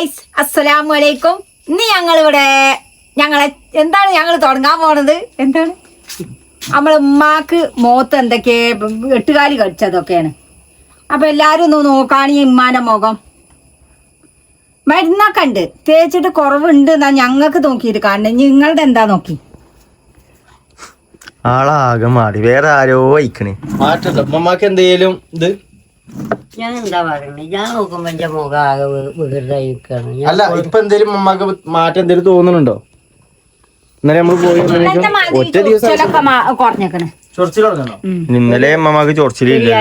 Guys അസ്സലാമു അലൈക്കും ഇന്ന് ഞങ്ങളിവിടെ ഞങ്ങളെ എന്താണ് ഞങ്ങൾ തുടങ്ങാൻ പോണത്? എന്താണ്? നമ്മളെ ഉമ്മാക്ക് മോത്ത് എന്തൊക്കെ എട്ടുകാലി കടിച്ചതൊക്കെയാണ്. അപ്പൊ എല്ലാരും ഒന്ന് നോക്കാണ് ഈ ഉമ്മാന്റെ മുഖം. മരുന്നൊക്കെ ഉണ്ട്. തേച്ചിട്ട് കുറവുണ്ട് എന്നാ ഞങ്ങൾക്ക് നോക്കിയിട്ട് കാണുന്നത് നിങ്ങളുടെ എന്താ നോക്കി? ആളാകെ മാറി. വേറെ ആരോ വഹിക്കണേ. മാറ്റണ്ട ഉമ്മമാക്ക് എന്തെങ്കിലും ഇത് ഞാൻ എന്താ പറയുന്നത് ഞാൻ നോക്കുമ്പോ എന്റെ മുഖം ആകെ വികൃതായി അല്ല ഇപ്പൊ എന്തേലും ഉമ്മമാക്ക് മാറ്റം എന്തേലും തോന്നുന്നുണ്ടോ? ഇന്നലെ നമ്മൾ പോയി ഒറ്റ ദിവസം കുറഞ്ഞേക്കണ്. ഇന്നലെ അമ്മമാക്ക് ചൊറിച്ചിലില്ല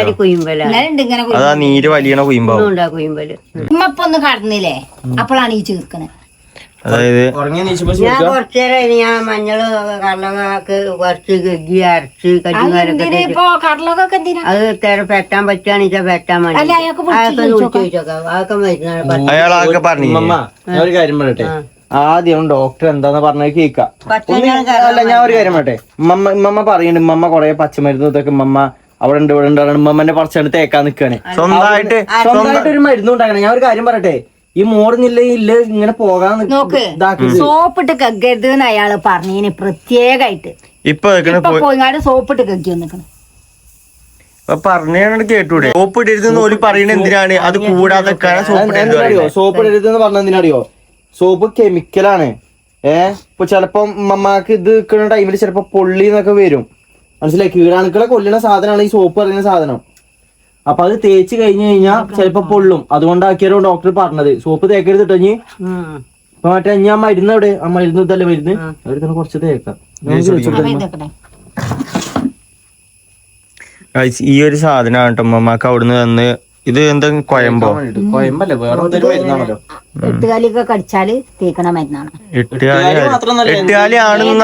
അതാ നീര് വലിയണ കുയിമ്പാവും. കുയിമ്പൽ? ഉമ്മ ഇപ്പൊ ഒന്ന് കടന്നില്ലേ? അപ്പോഴാണ് ഈ ചീർക്കണത് അതായത് ഞാൻ കുറച്ചേരം ഞാൻ മഞ്ഞൾ കടലൊക്കെ കുറച്ച് അരച്ച് അത് തേരെ പെറ്റാൻ വെച്ചാൽ പെറ്റാൻ മതി. അതൊക്കെ വിളിച്ച് അതൊക്കെ മരുന്നാണ് പറഞ്ഞു. ഒരു കാര്യം പറയട്ടെ? ആദ്യം ഡോക്ടർ എന്താന്ന് പറഞ്ഞത് കേക്ക അല്ല ഞാൻ ഒരു കാര്യം പറയട്ടെ? മമ്മ മമ്മ പറയുന്നുണ്ട് മമ്മ കൊറേ പച്ചമരുന്ന് ഇതൊക്കെ മമ്മ അവിടെ ഉണ്ട് ഇവിടെ ഉണ്ട് ഉമ്മമ്മന്റെ പറച്ചാണ് തേക്കാൻ നിക്കാണ്. സ്വന്തമായിട്ട് സ്വന്തമായിട്ട് ഒരു മരുന്ന് ഉണ്ടാക്കണം ഞാൻ ഒരു കാര്യം പറയട്ടെ? ഈ മോറുന്നില്ല ഇല്ല ഇങ്ങനെ പോകാൻ നോക്ക് സോപ്പിട്ട് കക്കരുത് എന്ന് അയാൾ പറഞ്ഞതിന് പ്രത്യേകമായിട്ട് ഇപ്പൊ പോയിങ്ങാട് സോപ്പിട്ട് കഗ്ഗി വന്നിക്കണം. പറഞ്ഞാണ് കേട്ടൂടെ. സോപ്പ് ഇടരുതെന്ന് ഓൽ പറയണ എന്തിനാണ്? അത് കൂടാതെ സോപ്പ് ഇടരുതെന്ന് പറഞ്ഞ എന്തിനറിയോ? സോപ്പ് കെമിക്കലാണ്. ഏ? ഇപ്പൊ ചെലപ്പോ മമ്മാക്ക് ഇത് നിൽക്കുന്ന ടൈമിൽ ചിലപ്പോ പൊള്ളി എന്നൊക്കെ വരും. മനസ്സിലായി? കീടാണുക്കളെ കൊല്ലുന്ന സാധനമാണ് ഈ സോപ്പ് പറയുന്ന സാധനം. അപ്പൊ അത് തേച്ച് കഴിഞ്ഞു കഴിഞ്ഞാൽ ചിലപ്പോ പൊള്ളും. അതുകൊണ്ടാക്കിയാലും ഡോക്ടർ പറഞ്ഞത്. സോപ്പ് തേക്കരുത് കേട്ടോ ഇനി. ഇപ്പൊ മറ്റേ ഞാൻ മരുന്ന് അവിടെ ആ മരുന്ന് ഇതല്ലേ മരുന്ന്? അവിടെ കുറച്ച് തേക്കാം. അപ്പൊ ഈ ഒരു സാധനം കേട്ടോ അമ്മമാക്ക് അവിടുന്ന് തന്ന്. ഇത് എന്താ കൊയമ്പോ? കൊയമ്പല്ലേ? വേറെ മരുന്നാണല്ലോ. എട്ടുകാലിയൊക്കെ കടിച്ചാൽ തേക്കണ മരുന്നാണ്.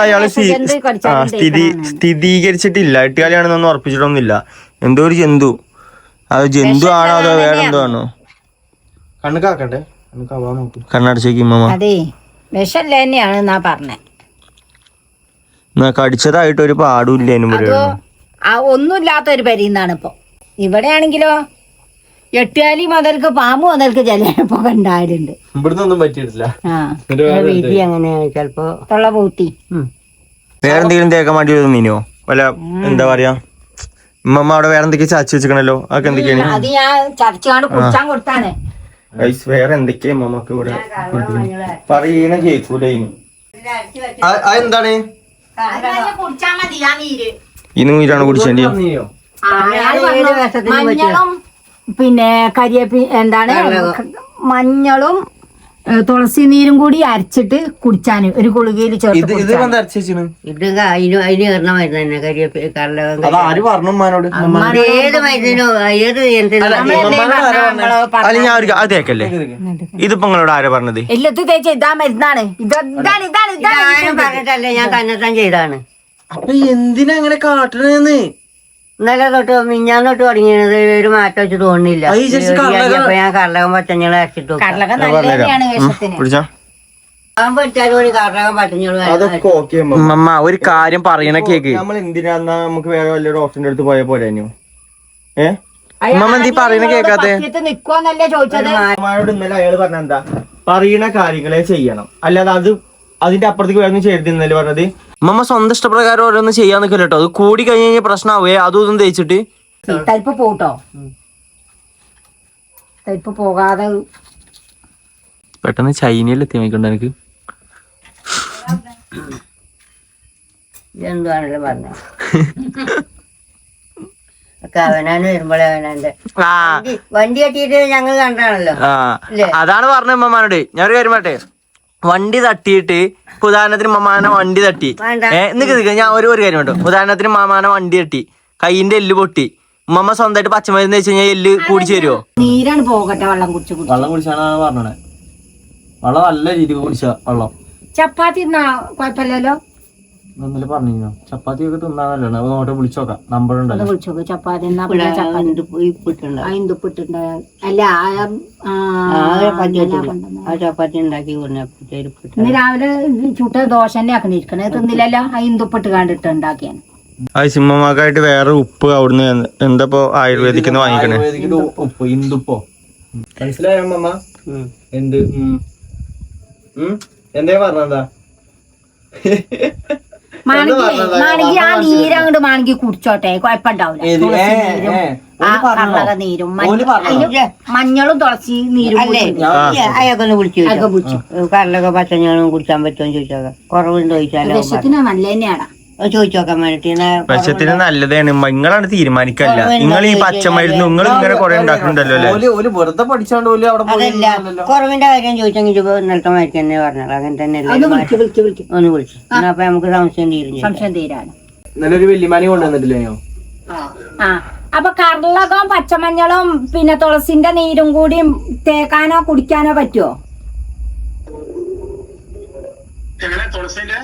അയാൾ സ്ഥിരീകരിച്ചിട്ടില്ല എട്ടുകാലി ആണെന്നൊന്നും ഉറപ്പിച്ചിട്ടൊന്നുമില്ല. എന്തോ ഒരു ജന്തു. അത് ജന്തു ആണോ അതോ വേറെ എന്തോ ആണോ? കണ്ണ് കാക്കട്ടെ കണ്ണ് കവാൻ നോക്കും. കണ്ണടച്ചേക്ക് ഇമ്മമ്മ. അതെ വിഷല്ല തന്നെയാണ് എന്നാ പറഞ്ഞേ. കടിച്ചതായിട്ട് ഒരു പാടുമില്ല ഒന്നുമില്ലാത്ത ഒരു പരിന്നാണ് ഇപ്പൊ. ഇവിടെയാണെങ്കിലോ എട്ടുകാലി മുതൽക്ക് പാമ്പ് മുതൽക്ക് ചിലപ്പോ കണ്ടായിട്ടുണ്ട്. ഇവിടുന്ന് ഒന്നും പറ്റിയിട്ടില്ല ചിലപ്പോ തൊള്ള പൂത്തി വേറെന്തെങ്കിലും തേക്കാൻ വേണ്ടി മീനോ? വല്ല എന്താ പറയാ? ഉമ്മമ്മ അവിടെ വേറെ എന്തൊക്കെയാ ചാച്ചി വെച്ചിക്കണല്ലോ അതൊക്കെ എന്തൊക്കെയാണ്? അത് ഞാൻ കുടിച്ചാൻ കൊടുത്താണ്. ഗൈസ്, വേറെ എന്തൊക്കെയാ ഇവിടെ പറയണ കേക്കൂല ഇനി. നീര്. ഈ നീരാണ് കുടിച്ചേണ്ടി. മഞ്ഞളും പിന്നെ കരിയേപ്പി എന്താണ്? മഞ്ഞളും തുളസി നീരും കൂടി അരച്ചിട്ട് കുടിച്ചാൻ ഒരു ഗുളികയിൽ ചേർത്തല്ലേ ചേർത്ത് അതിന് അതിന് മരുന്ന് തന്നെ കരിയപ്പ് കടലകം ഏത് മരുന്നിനോ ഏത് ഇതിപ്പോ നിങ്ങളോട് ആരാ പറഞ്ഞത്? എല്ലത്ത് തേച്ച് ഇതാ മരുന്നാണ്. ഇത് ഇതാണ് ഇതാണ് ഇതാണ് പറഞ്ഞിട്ടല്ലേ ഞാൻ കന്നെത്താൻ ചെയ്താണ് അപ്പൊ എന്തിനാ അങ്ങനെ കാട്ടണെന്ന്? ഇന്നലെ തൊട്ട് മിഞ്ഞാന്ന് തൊട്ട് തുടങ്ങിയത് ഒരു മാറ്റം വെച്ച് തോന്നുന്നില്ല. അത് ഈ ചേച്ചി കടലകം- അപ്പൊ ഞാൻ കടലകം പച്ചഞ്ഞൾ അരച്ചിട്ടു നല്ല തന്നെയാണ് വിഷത്തിന്. പഠിച്ചാലും ഒരു കടലകം പച്ചഞ്ഞൾ അതൊക്കെ ഓക്കെ ഒരു കാര്യം പറയണ കേക്ക്. നമ്മൾ എന്തിനാ നമുക്ക് വേറെ വല്ല ഡോക്ടറിന്റെ അടുത്ത് പോയ പോലെ ഏ? ഉമ്മമ്മ എന്തീ പറയണ കേക്കാത്തെ? നിക്കുവോന്നല്ലേ ചോദിച്ചത്? ഇന്നലെ അയാൾ പറഞ്ഞ എന്താ? പറയണ കാര്യങ്ങളെ ചെയ്യണം. അല്ലാതെ അത് അതിന്റെ അപ്പുറത്തേക്ക് വേറെ ചെയ്യരുത് ഇന്നലെ പറഞ്ഞത്. ഉമ്മമ്മ സ്വന്തം ഇഷ്ടപ്രകാരം ഓരോന്ന് ചെയ്യാൻ നിൽക്കില്ല കേട്ടോ അത് കൂടി കഴിഞ്ഞ് കഴിഞ്ഞാൽ പ്രശ്നമാവേ അതും ഇതും തേച്ചിട്ട്. തരിപ്പ് പോട്ടോ തരിപ്പ് പോകാതെ. പെട്ടെന്ന് ചൈനയിൽ എത്തി നോക്കണ്ട എനിക്ക് പറഞ്ഞ? വരുമ്പോഴേ അവനാന്റെ. വണ്ടി- കെട്ടിയിട്ട് ഞങ്ങൾ കണ്ടാണല്ലോ ആ. അതാണ് പറഞ്ഞ ഉമ്മമാനോട് ഞാനൊരു കാര്യം പറട്ടെ വണ്ടി തട്ടിയിട്ട് ഇപ്പൊ ഉദാഹരണത്തിന് മാമാനെ വണ്ടി തട്ടി. ഏഹ് നിക്ക് ഞാൻ ഒരു ഒരു കാര്യം കേട്ടോ ഉദാഹരണത്തിന് മാമാനെ വണ്ടി തട്ടി. കൈയിന്റെ എല്ല് പൊട്ടി. ഉമ്മമ്മ സ്വന്തമായിട്ട് പച്ചമരുന്ന് വെച്ച് കഴിഞ്ഞാൽ എല്ല് കൂടി ചേരുവോ? നീരാണ് പോകട്ടെ വെള്ളം കുടിച്ച് കുടിച്ച്. വെള്ളം കുടിച്ചാണ് പറഞ്ഞത്. വെള്ളം നല്ല രീതിക്ക് കുടിച്ച വെള്ളം. ചപ്പാത്തി തിന്നാ കുഴപ്പമില്ലല്ലോ? ഇന്നലെ പറഞ്ഞു ചപ്പാത്തി ഒക്കെ തിന്നാണല്ലോ നമുക്ക് നോട്ടെ വിളിച്ചോക്കാം നമ്പർ ഒന്ന് ഉണ്ടല്ലോ. വിളിച്ചു നോക്ക്. ചപ്പാത്തി എന്നാ പിന്നെ ചപ്പാത്തി. ഇപ്പിട്ടുണ്ട്. ആ ഇന്തുപ്പിട്ടുണ്ട് അല്ല ചപ്പാത്തി ഉണ്ടാക്കി ഇന്ന് രാവിലെ ചുട്ട ദോശ തന്നെ ആക്കണിരിക്കണേ തിന്നില്ലല്ലോ. ആ ഇന്തുപ്പിട്ട് കണ്ടിട്ട് ഉണ്ടാക്കിയാണ്. ആ സിമ്മമാക്കായിട്ട് വേറെ ഉപ്പ് അവിടുന്ന് എന്താ ആയുർവേദിക്ക് വാങ്ങിക്കണേ? ഉപ്പ് ഇന്ദുപ്പോ. മനസ്സിലായോ അമ്മ എന്ത്? എന്തേ പറഞ്ഞെന്താ മാണെങ്കിൽ മാണെങ്കിൽ ആ നീര് അങ്ങോട്ട് മാണെങ്കിൽ കുടിച്ചോട്ടെ കുഴപ്പമുണ്ടാവില്ല? തുളസി നീരും ആ കർണക മഞ്ഞളും തുളസി നീരും അല്ലേ? കൂടി അയാൾക്കൊന്ന് വിളിച്ചു കടലൊക്കെ പച്ചഞ്ഞാളും കുടിക്കാൻ പറ്റുമോ ചോദിച്ചാൽ കുറവുണ്ടോ ചോദിച്ചാലോ? വിഷത്തിന് നല്ല തന്നെയാണ് ചോദിച്ചോക്കാൻ വേണ്ടിട്ട്. വിഷത്തിന് നല്ലതാണ്. നിങ്ങളാണ് തീരുമാനിക്കല്ല നിങ്ങൾ ഈ പച്ചമരുന്ന് നിങ്ങൾ ഇങ്ങനെ കൊറേ ഉണ്ടാക്കുന്നുണ്ടല്ലോ അല്ലേ? ഓൽ ഓൽ വെറുതെ പഠിച്ചോണ്ട് ഓൽ അവിടെ പോയി അതല്ല കുറവിന്റെ കാര്യം ചോദിച്ചെങ്കിൽ ഇന്നലത്തെ മാറ്റി തന്നെ പറഞ്ഞത്. അങ്ങനെ തന്നെ ഒന്ന് വിളിച്ചു അപ്പൊ നമുക്ക് സംശയം തീരും. സംശയം തീരാണ്. നല്ലൊരു വെല്ലുമാനി കൊണ്ടുവന്നിട്ടില്ലയോ ആ അപ്പൊ കർലകം പച്ചമഞ്ഞളും പിന്നെ തുളസിന്റെ നീരും കൂടി തേക്കാനോ കുടിക്കാനോ പറ്റുമോ തുളസിന്റെ?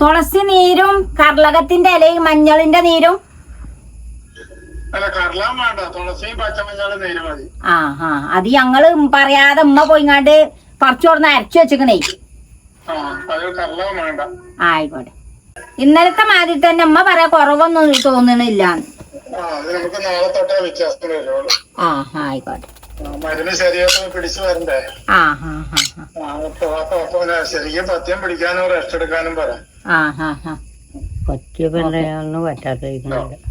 തുളസി നീരും കർലകത്തിന്റെ ഇലയും മഞ്ഞളിന്റെ നീരും? ആ ആ അത് ഞങ്ങൾ പറയാതെ ഉമ്മ പോയിങ്ങാണ്ട് പറിച്ചു കൊടുന്ന് അരച്ചു വെച്ചിക്കണേ. ആയിക്കോട്ടെ. ഇന്നലത്തെ മാതിരി തന്നെ ഉമ്മ പറയാ കുറവൊന്നും തോന്നണില്ല. ആ ആയിക്കോട്ടെ. ആ, മരുന്ന് ശരീരത്തിൽ പിടിച്ചു വരണ്ടേ? ശരിക്കും പത്യം പിടിക്കാനും റെസ്റ്റ് എടുക്കാനും പറ.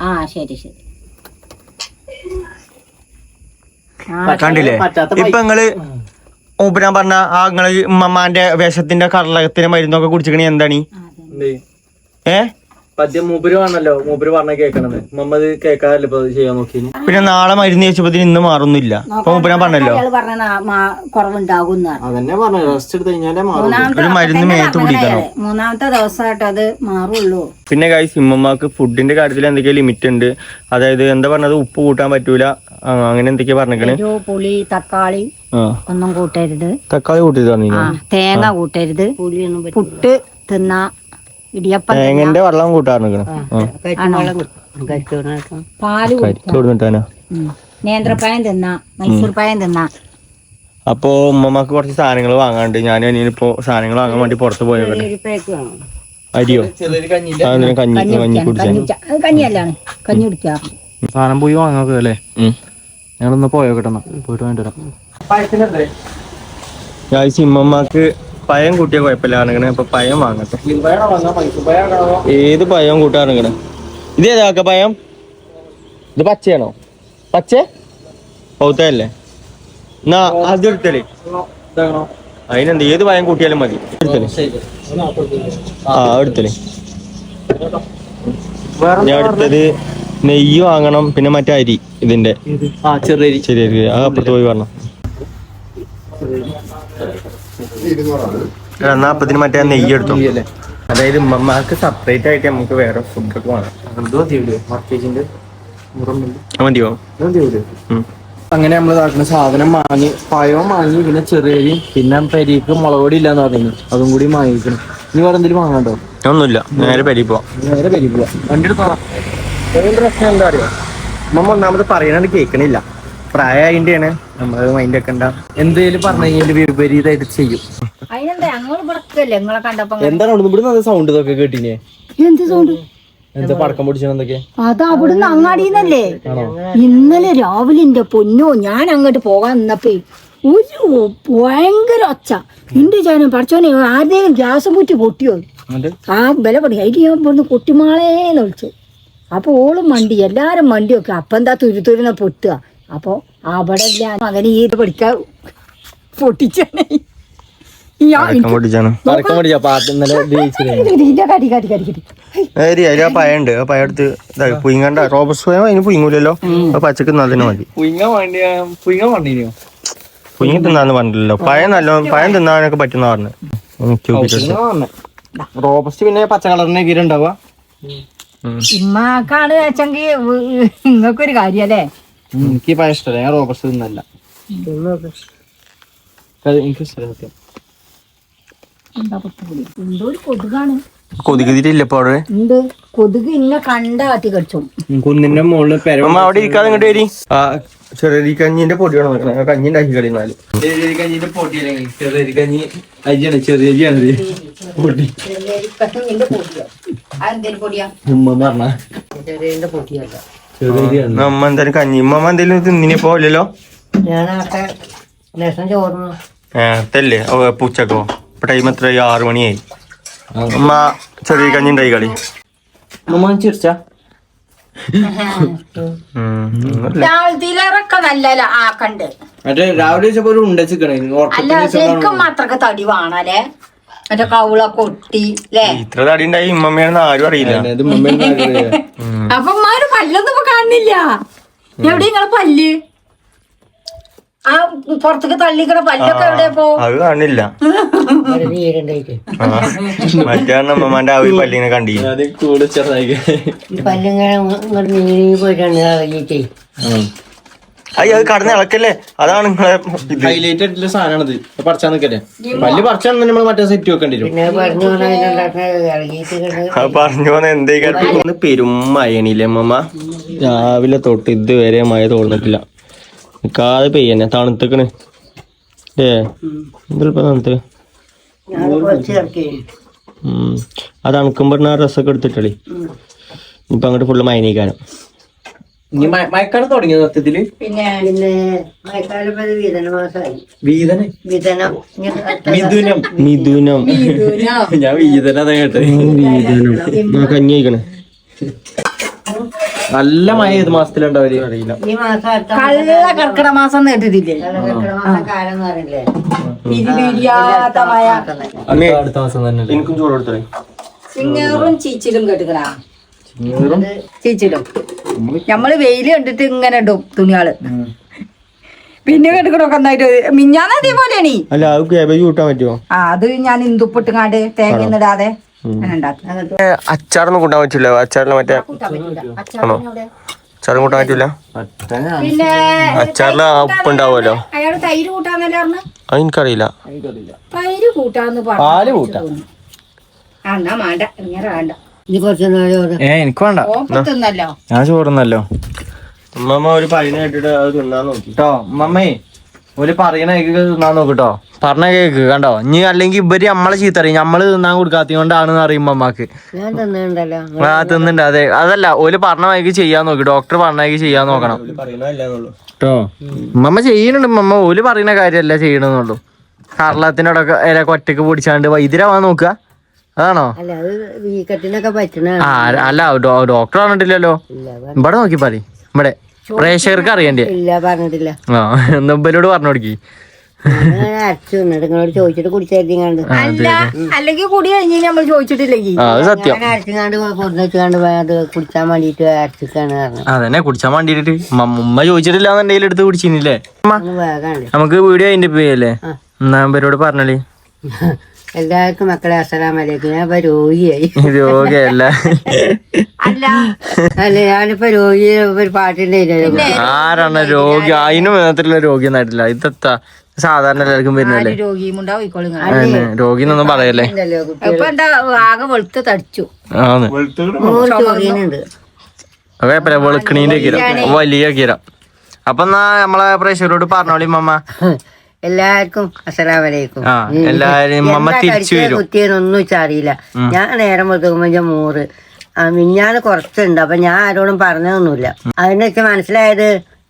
ആ ശരി ശരി. കണ്ടില്ലേ? ഇപ്പൊ നിങ്ങൾ ഊപ്പരാൻ പറഞ്ഞ ആ നിങ്ങൾ ഉമ്മമാന്റെ വിഷത്തിന്റെ കടലകത്തിന്റെ മരുന്നൊക്കെ കുടിച്ചിക്കണി എന്താണ്? എന്തേ? ഏ? പദ്യം മൂപ്പര് വേണല്ലോ മൂപ്പര് പറഞ്ഞ കേക്കണത് മമ്മത് കേൾക്കാറില്ല ഇപ്പൊ ചെയ്യാൻ നോക്കി പിന്നെ നാളെ മരുന്ന് ചോദിച്ചപ്പോ ഇന്ന് മാറുന്നില്ല അപ്പൊ ഞാൻ പറഞ്ഞല്ലോ. അയാൾ പറഞ്ഞ കുറവുണ്ടാകും അതന്നെ പറഞ്ഞു റെസ്റ്റ് എടുത്ത് കഴിഞ്ഞാലേ മാറും മൂന്നാമത്തെ ഒരു മരുന്ന് തന്നെ മേത്ത് പറഞ്ഞത് പിടിക്കണം. മൂന്നാമത്തെ ദിവസമായിട്ട് അത് മാറുള്ളൂ. പിന്നെ കായ് സിമ്മമാർക്ക് ഫുഡിന്റെ കാര്യത്തിൽ എന്തൊക്കെയോ ലിമിറ്റ് ഉണ്ട്. അതായത് എന്താ പറഞ്ഞത്? ഉപ്പ് കൂട്ടാൻ പറ്റൂല. ആ, അങ്ങനെ എന്തൊക്കെയാ പറഞ്ഞേക്കണ്? പുളി തക്കാളി ആ. ഒന്നും കൂട്ടരുത്. തക്കാളി കൂട്ടി പറഞ്ഞു ആ തേങ്ങ കൂട്ടരുത്. പുളിയൊന്നും പുട്ട് തിന്ന ഇടിയപ്പം തേങ്ങന്റെ വെള്ളം പറ്റിയ പാൽ. മൈസൂർ പായം തിന്ന. അപ്പൊ ഉമ്മമാക്ക് കുറച്ച് സാധനങ്ങൾ വാങ്ങാണ്ട് ഞാൻ ഇനിയിപ്പോ സാധനങ്ങൾ വാങ്ങാൻ വേണ്ടി പുറത്ത് പോയത് അരിയോ? കഞ്ഞി കഞ്ഞി കഞ്ഞി കുടിച്ച- അത് കഞ്ഞിയല്ലാണ് കഞ്ഞി കുടിക്കാം സാധനം പോയി വാങ്ങാൻ അല്ലേ? ഞങ്ങളൊന്ന് പോയോ കിട്ടണം. പോയിട്ട് വേണ്ടി വരാം. ഞാൻ ഇമ്മമാക്ക് പഴം കൂട്ടിയ കുഴപ്പമില്ല കാണിക്കണേ അപ്പൊ പഴം വാങ്ങട്ടെ. ഏത് പഴം കൂട്ടാറുങ്ങണേ ഇത് ഏതാക്ക പഴം ഇത് പച്ചയാണോ? പച്ച? പൗത്തല്ലേ എന്നാ അത് എടുത്തല്ലേ അതിനെന്ത് ഏത് പഴം കൂട്ടിയാലും മതി. എടുത്തല്ലേ ആ എടുത്തല്ലേ ഞാൻ എടുത്തത് നെയ്യ് വാങ്ങണം പിന്നെ മറ്റേ അരി ഇതിന്റെ. ആ ചെറിയ ശരി ശരി അത് അപ്പുറത്ത് പോയി പറഞ്ഞു എന്നാ അപ്പത്തിന് മറ്റേ നെയ്യ് എടുത്തു? അതായത് ഉമ്മമാർക്ക് സെപ്പറേറ്റ് ആയിട്ട് നമുക്ക് വേറെ ഫുഡ് ഫുഡൊക്കെ വേണം. അങ്ങനെ നമ്മൾ ഇതാക്കുന്ന സാധനം വാങ്ങി പഴവും വാങ്ങി പിന്നെ ചെറിയ പിന്നെ പരിക്ക് മുളക് പൊടി ഇല്ലാന്ന് പറഞ്ഞു അതും കൂടി വാങ്ങിക്കണം ഇനി വേറെ എന്തെങ്കിലും വാങ്ങാണ്ടോ ഒന്നുമില്ല. നേരെ പെരി പോവാ. നേരെ പെരി പോവാ. വണ്ടി എടുത്തോളാം പ്രശ്നം എന്താ അറിയോ? നമ്മ ഒന്നാമത് പറയണത് കേൾക്കണില്ല. പ്രായമായിട്ടാണ് നമ്മൾ മൈൻഡ് ഒക്കെ ഉണ്ടാ. എന്തേലും പറഞ്ഞു കഴിഞ്ഞാൽ വിപരീതമായിട്ട് ചെയ്യും. അതിനെന്താ ഞങ്ങൾ ഇവിടെ നിങ്ങളെ കണ്ടപ്പോ എന്താണ് അവിടെ ഇവിടെ സൗണ്ട് ഇതൊക്കെ കേട്ടിനെ? എന്ത് സൗണ്ട് എന്താ പടക്കം പൊടിച്ചത് എന്തൊക്കെ? അത് അവിടുന്ന് അങ്ങാടിന്നല്ലേ? ഇന്നലെ രാവിലെ എന്റെ പൊന്നോ ഞാൻ അങ്ങോട്ട് പോകാൻ നിന്നപ്പേ ഒരു ഭയങ്കര ഒച്ച. എന്റെ ചാനം പഠിച്ചോനെ ആരുടെയും ഗ്യാസും കുറ്റി പൊട്ടിയോ? ആ വില പണി. അതിൽ ഞാൻ പൊന്ന് കുട്ടിമാളേന്ന് വിളിച്ചു അപ്പൊ ഓളും മണ്ടി എല്ലാരും മണ്ടിയൊക്കെ. അപ്പൊ എന്താ തുരുത്തുരുന്ന പൊട്ടുക? അപ്പൊ അവിടെ ഞാൻ മകന് ഈ പഠിക്കാൻ പൊട്ടിച്ചാണ്. ആ പുയിങ്ങണ്ട അതിന് പുയിങ്ങൂലല്ലോ പച്ചക്ക് തിന്നാൽ മതി. പുയിങ്ങ വേണ്ടിയ പുയിങ്ങ വേണ്ടിനോ പുയിങ്ങി തിന്നാന്ന് പറഞ്ഞില്ലല്ലോ. പഴം നല്ല പയം തിന്നാനൊക്കെ പറ്റുന്ന പറഞ്ഞു. റോബസ്റ്റ് പിന്നെ പച്ച കളറിനെ കീരുണ്ടാവുക ഇമ്മാക്കാണ് വെച്ചെങ്കിൽ നിങ്ങൾക്കൊരു കാര്യല്ലേ? എനിക്ക് പഴം ഇഷ്ടമല്ല. ഞാൻ റോബർട്സ് തിന്നല്ല. എനിക്ക് ഇഷ്ടമല്ല സത്യം. എന്തോ ഒരു കൊതുകാണ്. കൊതുകിതിരില്ല ഇപ്പൊ അവിടെ? എന്ത് കൊതുക് ഇന്നെ കണ്ട കാട്ടി കടിച്ചു കുന്നിന്റെ മുകളിൽ പെര അമ്മ അവിടെ ഇരിക്കാതെ ഇങ്ങോട്ട് വരി. ആ ചെറിയ കഞ്ഞിന്റെ പൊടിയാണ് നോക്കണേ കഞ്ഞി ഉണ്ടാക്കി കളി നാല്. ചെറിയ കഞ്ഞിന്റെ പൊട്ടിയില്ലെങ്കിൽ ചെറിയ കഞ്ഞി അരിയാണ് ചെറിയ അരിയാണ് ഉമ്മ പറഞ്ഞ. ചെറിയ പൊട്ടിയല്ല അമ്മ എന്തായാലും കഞ്ഞി ഉമ്മ എന്തായാലും തിന്നിനെ പോലല്ലോ ഏത്തല്ലേ പൂച്ചക്കോ ഇപ്പൊ ടൈം എത്ര ആറു മണിയായി. അമ്മ ചെറിയ കഞ്ഞി ഉണ്ടായി കളി. ചിരിച്ചാ രാവിലെ ഉണ്ട ചിക്കണേ ശരിക്കും മാത്രക്ക് തടി വേണല്ലേ മറ്റേ കൗളൊക്കെ ഒട്ടി ല്ലേ? ഇത്ര തടി ഉണ്ടായി ഉമ്മമ്മയാണെന്ന് ആരും അറിയില്ല. അപ്പൊ ഉമ്മാര് പല്ലൊന്നും ഇപ്പൊ കാണുന്നില്ല. എവിടെ നിങ്ങളെ പല്ല്? ആ പുറത്തേക്ക് തള്ളിക്കണ പല്ലൊക്കെ എവിടെ പോ അത് കാണില്ല. ആ. മറ്റേ അമ്മമാന്റെ ആ ഒരു പല്ലിനെ കണ്ടില്ല പല്ലിങ്ങനെ നീങ്ങി പോയിട്ടാണ് അയ്യ അത് കടന്ന് ഇളക്കല്ലേ? അതാണ് നിങ്ങളെ ഇത്. ഹൈലൈറ്റ് ആയിട്ടുള്ള സാധനമാണത്. പല്ല് പറിച്ചാൽ നമ്മൾ മറ്റേ സെറ്റ് വെക്കേണ്ടി വരും. പിന്നെ പറഞ്ഞു പോന്ന എന്തേ ഒന്ന് പെരും മഴണില്ലേ അമ്മമ്മ? രാവിലെ തൊട്ട് ഇതുവരെ മഴ തോന്നിട്ടില്ല നിക്കാതെ പെയ്യന്നെ തണുത്തക്കണ്. ഏ ഇതിപ്പോ തണുത്ത്? ഞാൻ കുറച്ച് ഇറക്കി ഉം. ആ തണുക്കുമ്പോ ആ ഡ്രസ്സൊക്കെ എടുത്തിട്ടളി ഇപ്പൊ അങ്ങോട്ട് ഫുള്ള് മയനീക്കാരം ഇനി മയക്കാലം തുടങ്ങിയ സത്യത്തിൽ? പിന്നെ പിന്നെ മഴക്കാലം വിതന മാസമായി വീതന? വിതനം. മിഥുനം. മിഥുനം. ഞാൻ വീതന അതാ കേട്ടത്. വീതനം കഞ്ഞി കഴിക്കണേ നല്ല മഴ ഏത് മാസത്തിലുണ്ടാവില്ല അറിയില്ല. ഈ മാസം അടുത്ത കള്ള കർക്കിടക മാസം കേട്ടിട്ടില്ലേ? എനിക്കും ചോറ് കൊടുത്തേ ചിങ്ങേറും ചീച്ചിലും കേട്ടുക്കണ? ചീച്ചിലും നമ്മൾ വെയിൽ കണ്ടിട്ട് ഇങ്ങനെ ഇടും തുണിയാൾ പിന്നെ കേട്ടുക്കണൊക്കെ നന്നായിട്ട് മിഞ്ഞാന്ന് അതേപോലെയാണ്. അല്ല അത് കേബേജ് കൂട്ടാൻ പറ്റുമോ ആ അത് ഞാൻ ഇന്തുപ്പിട്ടുങ്ങാണ്ട് തേങ്ങ ഇടാതെ അച്ചാറൊന്നും കൂട്ടാൻ പറ്റില്ല. അച്ചാറിന് മറ്റേ ആണോ? അച്ചാറും കൂട്ടാൻ പറ്റില്ല? പിന്നെ അച്ചാറിൽ ആ അയാൾ തൈര് കൂട്ടാന്നല്ലേ പറഞ്ഞു? എനിക്കറിയില്ല. തൈര് കൂട്ടാന്ന് പാൽ കൂട്ടാം. എന്നാ വേണ്ട ഇങ്ങനെ വേണ്ട. ഏ എനിക്ക് വേണ്ട. ഞാൻ ചോറുന്നല്ലോ. ഉമ്മമ്മ ഒരു പഴിന കേട്ടിട്ട് അത് തിന്നാൻ നോക്കി. കേട്ടോ മമ്മേ ഒരു പറയണ കേക്ക് തിന്നാൻ നോക്കിട്ടോ പറഞ്ഞ കേക്ക് കണ്ടോ? ഇനി അല്ലെങ്കിൽ ഇവർ നമ്മളെ ചീത്ത അറിയും നമ്മൾ തിന്നാൻ കൊടുക്കാത്ത കൊണ്ടാണെന്ന് അറിയുമ്പോ അമ്മയ്ക്ക് ആ തിന്നുണ്ട്. അതെ അതല്ല ഓൽ പറഞ്ഞ വഴിക്ക് ചെയ്യാൻ നോക്കി. ഡോക്ടർ പറഞ്ഞ വഴിക്ക് ചെയ്യാൻ നോക്കണം. കേട്ടോ ഉമ്മമ്മ ചെയ്യുന്നുണ്ട് ഉമ്മമ്മ. ഓൽ പറയുന്ന കാര്യമല്ല ചെയ്യണമെന്നുള്ളൂ കർളത്തിനോടൊക്കെ ഇലക്കെ ഒറ്റയ്ക്ക് പിടിച്ചാണ്ട് വൈദ്യരാവാൻ നോക്കുക അതാണോ അല്ല അത് വീക്കത്തിനൊക്കെ പറ്റണ ആ അല്ല ഡോക്ടർ പറഞ്ഞിട്ടില്ലല്ലോ. ഇവിടെ നോക്കി പറ ഇവിടെ പ്രേക്ഷകർക്ക് അറിയണ്ടേ ഇല്ല പറഞ്ഞിട്ടില്ല. ആ എന്നാ ഇവരോട് പറഞ്ഞു കൊടുക്കി. അല്ലെങ്കിൽ കുടി കഴിഞ്ഞ് നമ്മൾ ചോദിച്ചിട്ടില്ലെങ്കിൽ കുടിച്ചാൻ വേണ്ടിട്ട് അതന്നെ കുടിച്ചാൻ വേണ്ടിട്ട് ഉമ്മ ചോദിച്ചിട്ടില്ല എന്നുണ്ടെങ്കിൽ എടുത്ത് കുടിച്ചില്ലേ നമുക്ക് വീഡിയോ അതിന്റെ പോയല്ലേ എന്നാ ഇവരോട് പറഞ്ഞോളി. എല്ലാവർക്കും മക്കളെ അസ്സലാമലൈക്കും ഞാൻ ഇപ്പൊ രോഗിയായി. രോഗിയല്ല. അല്ല. അല്ല ഞാനിപ്പോ രോഗി ഒരു പാട്ടിന്റെ ആരാണ് രോഗി? അതിനും വിധത്തിലുള്ള രോഗി നാട്ടില്ല ഇതെത്താ? സാധാരണ എല്ലാവർക്കും വരുന്നല്ലേ രോഗി എന്നൊന്നും പറയല്ലേ? ഇപ്പൊ എന്താ ആകെ വെളുത്ത് തടിച്ചു. ആണ്. കുഴപ്പമില്ല വെളുക്കണീന്റെ കീരം? വലിയ കീരം. അപ്പൊ എന്നാ നമ്മളെ പ്രേക്ഷകരോട് പറഞ്ഞോളി മമ്മ. എല്ലാവർക്കും അസലാമലേക്കും ആ എല്ലാരും മമ്മ തിരിച്ചു വരും. കുത്തിയെന്നൊന്നും അറിയില്ല ഞാൻ നേരം വെക്കുമ്പോ മോറ്. മിഞ്ഞാന്ന് കുറച്ചുണ്ട്. അപ്പൊ ഞാൻ ആരോടും പറഞ്ഞതൊന്നുമില്ല. അതിന് വെച്ച് മനസ്സിലായത്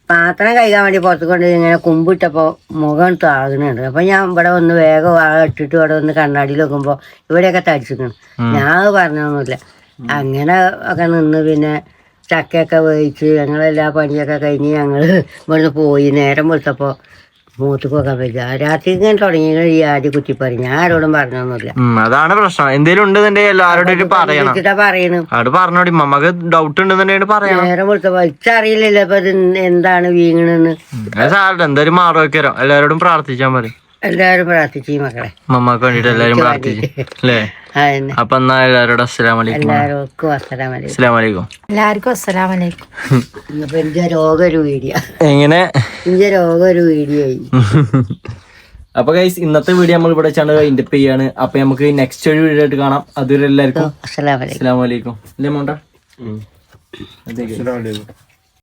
പാത്രം കഴിക്കാൻ വേണ്ടി പുറത്ത് കൊണ്ട് ഇങ്ങനെ കുമ്പിട്ടപ്പോ മുഖം താകുന്നുണ്ട് അപ്പൊ ഞാൻ ഇവിടെ ഒന്ന് വേഗം ആ ഇട്ടിട്ട് ഇവിടെ ഒന്ന് കണ്ണാടിയിൽ വെക്കുമ്പോ ഇവിടെയൊക്കെ തടിച്ചിരിക്കണം ഞാൻ പറഞ്ഞൊന്നുമില്ല അങ്ങനെ ഒക്കെ നിന്ന് പിന്നെ ചക്കയൊക്കെ വേവിച്ച് ഞങ്ങളെല്ലാ പണിയൊക്കെ കഴിഞ്ഞ് ഞങ്ങൾ ഇവിടുന്ന് പോയി. നേരം വെളുത്തപ്പോ മൂത്തുക്കൊക്കെ പറ്റില്ല രാത്രി ഇങ്ങനെ തുടങ്ങി ആദ്യ കുറ്റിപ്പറി ഞാൻ ആരോടും പറഞ്ഞൊന്നുമില്ല. അതാണ് പ്രശ്നം. എന്തേലും ഉണ്ടെന്നുണ്ടെങ്കിൽ എല്ലാവരോടും പറയണം. പറയണു. അവിടെ പറഞ്ഞോടി മമ്മക്ക് ഡൗട്ട് ഉണ്ടെന്നുണ്ടെങ്കിൽ പറയണം. നേരം വെളുത്തപ്പോ വലിച്ചറിയില്ലല്ലോ ഇപ്പൊ എന്താണ് വീങ്ങണെന്ന് സാറിന്റെ എന്തായാലും മാറി എല്ലാരോടും എല്ലാവരോടും മതി. എല്ലാരും പ്രാർത്ഥിച്ചു മക്കളെ. മമ്മക്ക് വേണ്ടിട്ട് എല്ലാരും പ്രാർത്ഥിച്ചു. അല്ലേ? അപ്പൊ എന്നാ എല്ലാവരോടും അസ്സലാമലൈക്കും. എല്ലാവർക്കും അസ്സലാമലൈക്കും. അസ്സലാമലൈക്കും. എല്ലാവർക്കും അസ്സലാമലൈക്കും. ഇപ്പൊ എന്റെ രോഗം ഒരു വീഡിയോ. എങ്ങനെ? എന്റെ രോഗം ഒരു വീഡിയോ ആയി. അപ്പൊ ഗൈസ് ഇന്നത്തെ വീഡിയോ നമ്മൾ ഇവിടെ വെച്ചാണ് അതിന്റെ ചെയ്യാണ്. അപ്പൊ നമുക്ക് നെക്സ്റ്റ് ഒരു വീഡിയോ ആയിട്ട് കാണാം. അതുവരെ എല്ലാവർക്കും അസ്സലാമലൈക്കും. അല്ലേ മോണ്ട. അതെ?